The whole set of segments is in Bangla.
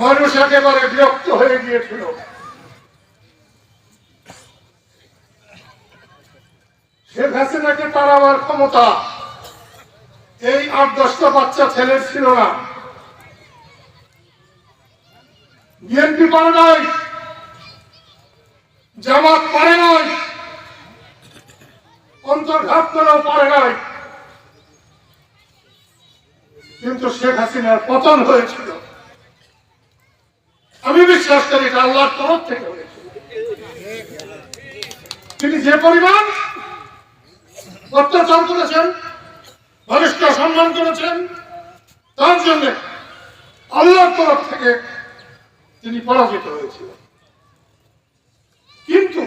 মানুষ একেবারে বিরক্ত হয়ে গিয়েছিল। শেখ হাসিনাকে তাড়াবার ক্ষমতা এই আট দশটা বাচ্চা ছেলের ছিল না। বিএনপি পারে নাই, জামাত পারে নাই, অন্তর্ঘাত করেও পারে নাই। কিন্তু শেখ হাসিনার পতন হয়েছিল। বিশ্বাস করি, এটা আল্লাহর তরফ থেকে তিনি যে পরিমাণ অত্যাচার করেছেন মানুষকে সম্মান করেছেন, তার জন্য আল্লাহর তরফ থেকে তিনি পরাজিত হয়েছিলেন। কিন্তু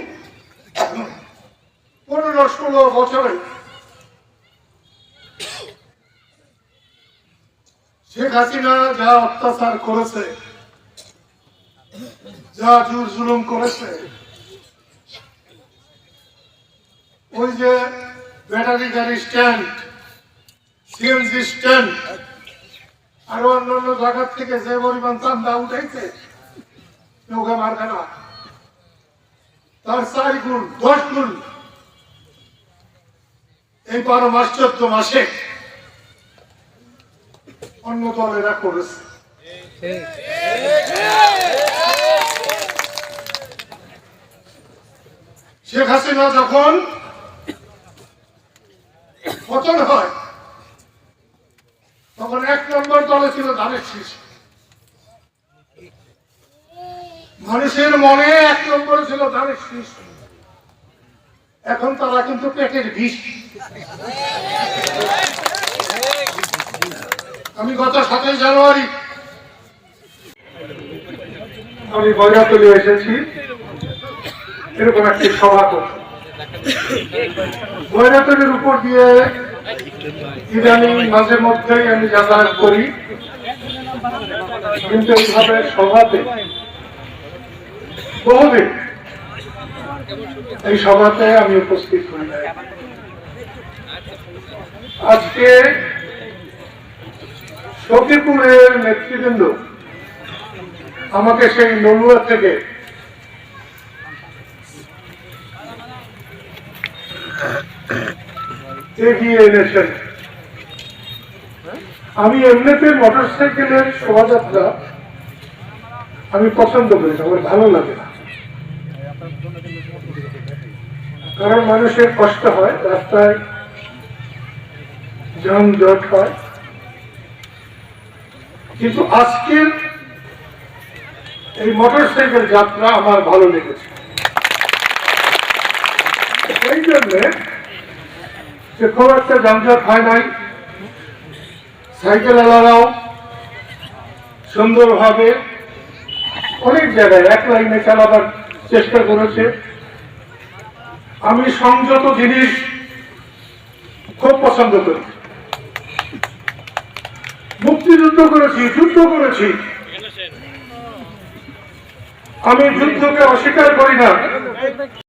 পনেরো, ষোলো বছরে শেখ হাসিনা যা অত্যাচার করেছে যা জুর জুলুম করেছে। ওই যে ব্যাটারি গাড়ি স্ট্যান্ড, সিএনজি স্ট্যান্ড, আরও অন্যান্য জায়গার থেকে যে পরিমাণ চান্দা উঠাইছে নৌকা মারখানা তার চার গুণ, দশ গুণ। এই বারো মাস, চোদ্দ মাসে অন্য দলেরা করেছে। শেখ হাসিনা যখন পতন হয়, তখন এক নম্বর দলে ছিল ধানের শীষ। মানুষের মনে এক নম্বরে ছিল ধানের শীষ। এখন তারা কিন্তু পেটের বিষ। আমি গত সাতই জানুয়ারি আমি বজাতলি এসেছি। এরকম একটি সভা করতে বৈরাতলির উপর দিয়ে ইদানিং মাঝে মধ্যেই আমি যাতায়াত করি। কিন্তু এইভাবে সভাতে বহুদিন এই সভাতে আমি উপস্থিত হই আজকে সখীপুরের নেতৃবৃন্দ আমাকে সেই নলুয়া থেকে এগিয়ে এনেছেন। আমি এমনিতে মোটর সাইকেলের শোভাযাত্রা আমি পছন্দ করি না, আমার ভালো লাগে না। কারণ মানুষের কষ্ট হয়, রাস্তায় যানজট হয়। কিন্তু আজকের এই মোটর সাইকেল যাত্রা আমার ভালো লেগেছে। এই জন্যে যে খুব একটা যানজট হয় নাই। সাইকেল আলারাও সুন্দরভাবে অনেক জায়গায় এক লাইনে চালাবার চেষ্টা করেছে। আমি সংযত জিনিস খুব পছন্দ করি। মুক্তিযুদ্ধ করেছি, যুদ্ধ করেছি। আমি যুদ্ধকে অস্বীকার করি না।